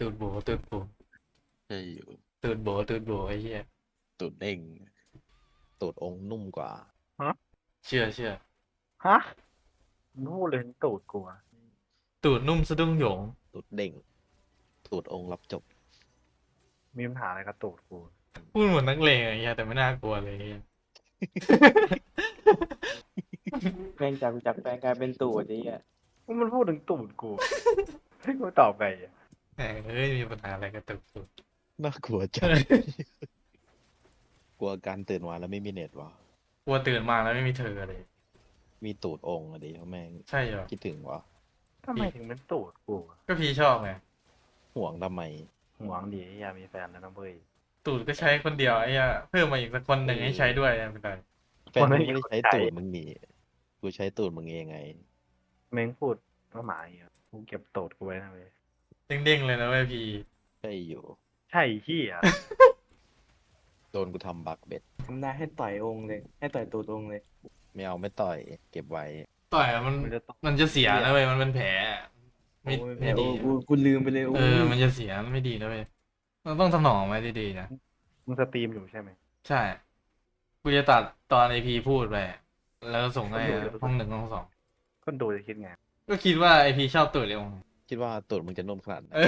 ตูดโบตูดโบใช่อยู่ตูดโบตูดโบไอ้เหี้ยตูดเด้งตูดองค์นุ่มกว่า เชื่อเชื่อฮะนู่นเลยตูดกูอะตูดนุ่มสะดุ้งโหยง ตูดเด้งตูดองค์รับจบ มีปัญหาอะไรกับตูดกูพูดเหมือนนักเลงไอ้เหี้ยแต่ไม่น่ากลัวเลยไอ้เหี้ยแม่งจากจากแปลงกลายเป็นตูดไอ้เหี้ย มันพูดถึงตูดกูให้กูตอบไงอะแหม เฮ้ยมีปัญหาอะไรกับตูดตูดน่ากลัวจัง กลัวการตื่นมาแล้วไม่มีเน็ตวะ กลัวตื่นมาแล้วไม่มีเธอเลย มีตูดองค์อะดิเขาแม่งใช่เหรอ คิดถึงวะ ทำไมถึงเป็นตูดกูอะก็พี่ชอบไง ห่วงทำไม หวงดีอยากมีแฟนแล้วนะเว้ย ตูดก็ใช้คนเดียวไอ้เหี้ยเพิ่มมาอีกสักคนหนึ่งให้ใช้ด้วยไม่เป็นไรแฟนคนไม่มึงมีไม่ได้คนใช้ใช้ตูดมึงหนีกูใช้ตูดมึงเองไง เม้งพูดว่าหมาอย่างเงี้ยกูเก็บตูดกูไว้นะเว้ย เด้งๆเลยนะเว้ยพี่ ใช่อยู่ ใช่ที่อะโดนกูทำบักเบ็ด ทำได้ให้ต่อยองค์เลย ให้ต่อยตูดองค์เลยไม่เอาไม่ต่อย เก็บไว้ ต่อยมันมันจะต้องมันจะเสียนะเว้ยมันเป็นแผลไม่โอ้ยไม่ดี โอ้กูกูลืมไปเลยโอ้เออมันจะเสียไม่ดีนะเว้ยเราต้องถนอมไว้ดีๆนะ มึงสตรีมอยู่ใช่ไหม ใช่ กูจะตัดตอนไอพีพูดไป แล้วก็ส่งให้ก็ดูห้องหนึ่งห้องสอง คนดูจะคิดไง ก็คิดว่าไอพีชอบตูดเร็ว คิดว่าตูดมึงจะนุ่มขนาดไหน เอ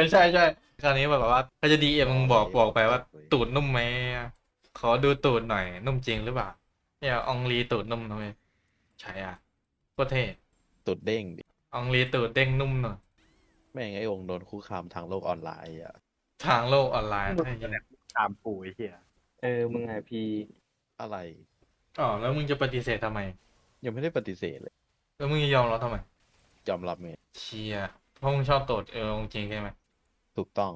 อใช่ใช่คราวนี้แบบว่าถ้าจะดีเอ็มมึงบอกบอกไปว่า ตูดนุ่มไหมขอดูตูดหน่อย นุ่มจริงหรือเปล่าเนี่ยอองลีตูดนุ่มนะเว้ยใช่อะโคตรเท่ตูดเด้งดิอองลีตูดเด้งนุ่มหน่อยแม่งไอ้องค์โดนคุกคามทางโลกออนไลน์อะทางโลกออนไลน์มึงใช่จริงตามกูไอ้เหี้ยเออมึงไงพี่อะไร อ๋อแล้วมึงจะปฏิเสธทำไม ยังไม่ได้ปฏิเสธเลย แล้วมึงจะยอมรับทำไม ยอมรับไงเชียเพราะมึงชอบตูดเออจริงใช่ไหมถูกต้อง